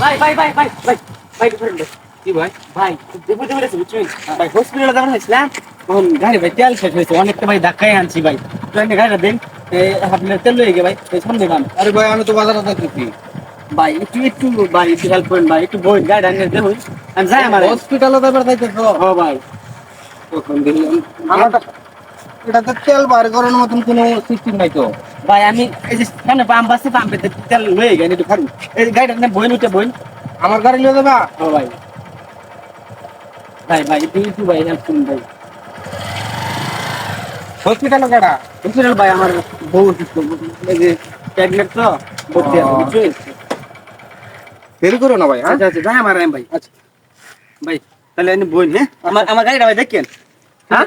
ভাই ভাই ভাই ভাই ভাই ভাই কি ভাই? ভাই বুঝতে পেরেছি বুঝছেন ভাই হসপিটালে যখন হয়েছিলাম তখন গাড়ি ভাই তেল শেষ হয়েছে অনেকটা ভাই ধাক্কায় আনছি ভাই। ট্রেনে গাড়িটা দেন আপনার তেল লয়ে গে ভাই সামনে আরে ভাই আমি তো বাজারে যাচ্ছি ভাই একটু একটু ভাই একটু হেল্প করেন ভাই একটু বই গাড়ি আনিয়ে দেখুন আমি যাই আমার। হসপিটালে যাবার যাইতেছ? ভাই। তখন দিলাম আমার এটা তো তেল বার করার মতন কোনো সিস্টেম নাই তো। ভাই আমি এই যে সামনে পাম্প আছে পাম্পে তেল লয়ে গেছে একটু খারু এই গাড়িটা নিয়ে বই উঠে বই আমার গাড়ি নিয়ে যাবা? ও ভাই। ভাই ভাই একটু একটু ভাই হেল্প করুন ভাই। হসপিটালে কাটা হসপিটাল ভাই আমার বউ অসুস্থ এই যে ট্যাবলেট তো ভর্তি আছে বুঝছেন দেরি করো না ভাই হ্যাঁ? আচ্ছা আচ্ছা যাই আমার ভাই আচ্ছা। ভাই তাহলে আমি বই হ্যাঁ? আমার আমার গাড়িটা ভাই দেখেন। হ্যাঁ।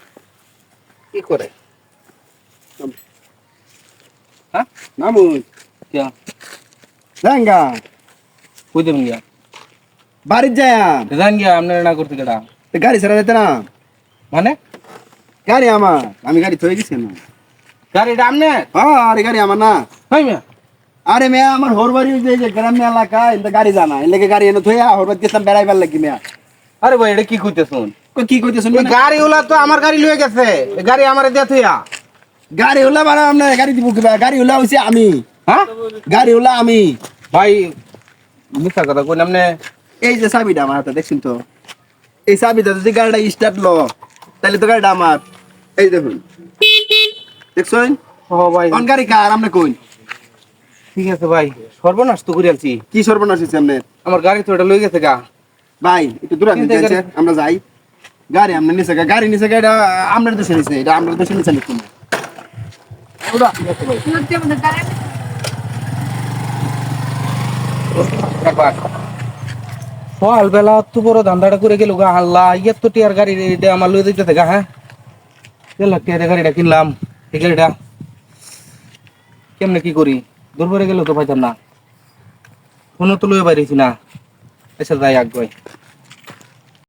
কি করে হ্যাঁ নামুন क्या? জাঙ্গা কই দেবেন গিয়া বাড়ির যায়াম জান গিয়া আপনার না করতে কেডা তো গাড়ি ছাড়া যেতে না মানে গাড়ি আমার আমি গাড়ি থয়ে গেছি না গাড়িটা আমনে হ্যাঁ আরে গাড়ি আমার না হই মিয়া আরে মেয়া আমার হোর বাড়ি যে যে গ্রাম্য এলাকা এতে গাড়ি জানা এলাকা গাড়ি এনে থইয়া হোর বাড়ি গেছিলাম বেড়াইবার লাগি মেয়া আরে ভাই এটা কি কইতে শুন কই কি কইতেছেন এই গাড়ি ওলা তো আমার গাড়ি লয়ে গেছে। গাড়ি আমার দিয়ে থইয়া। গাড়ি বাড়া আমরা গাড়ি দিব কিবা? গাড়ি হইছে আমি। হ্যাঁ? গাড়ি আমি। ভাই মিথ্যা কথা কই আমনে এই যে চাবিটা আমার হাতে দেখছেন তো? এই চাবিটা যদি গাড়িটা স্টার্ট ল তাহলে তো গাড়িটা আমার। এই দেখুন। দেখছেন? ও ভাই। কোন গাড়ি কার আপনি কই? ঠিক আছে ভাই সর্বনাশ তো করে আলছি কি সর্বনাশ হয়েছে আপনার? আমার গাড়ি তো এটা লয়ে গেছে গা। ভাই একটু দূরে আমরা যাই। গাড়ি আমরা নিচে গাড়ি নিচে এটা আপনার দেশে নিচে এটা আপনার দেশে নিচে লিখুন সকাল বেলা তো বড় ধান্দাটা করে গেল গা আল্লাহ ইয়ে তো টিয়ার গাড়ি এটা আমার লয়ে দিতে গা হ্যাঁ? টিয়ার গাড়িটা কিনলাম এই গাড়িটা কেমনে কি করি? দূর করে গেল তো পাইতাম না। ফোনও তো লয়ে বাইরেছি না। আচ্ছা যাই আগ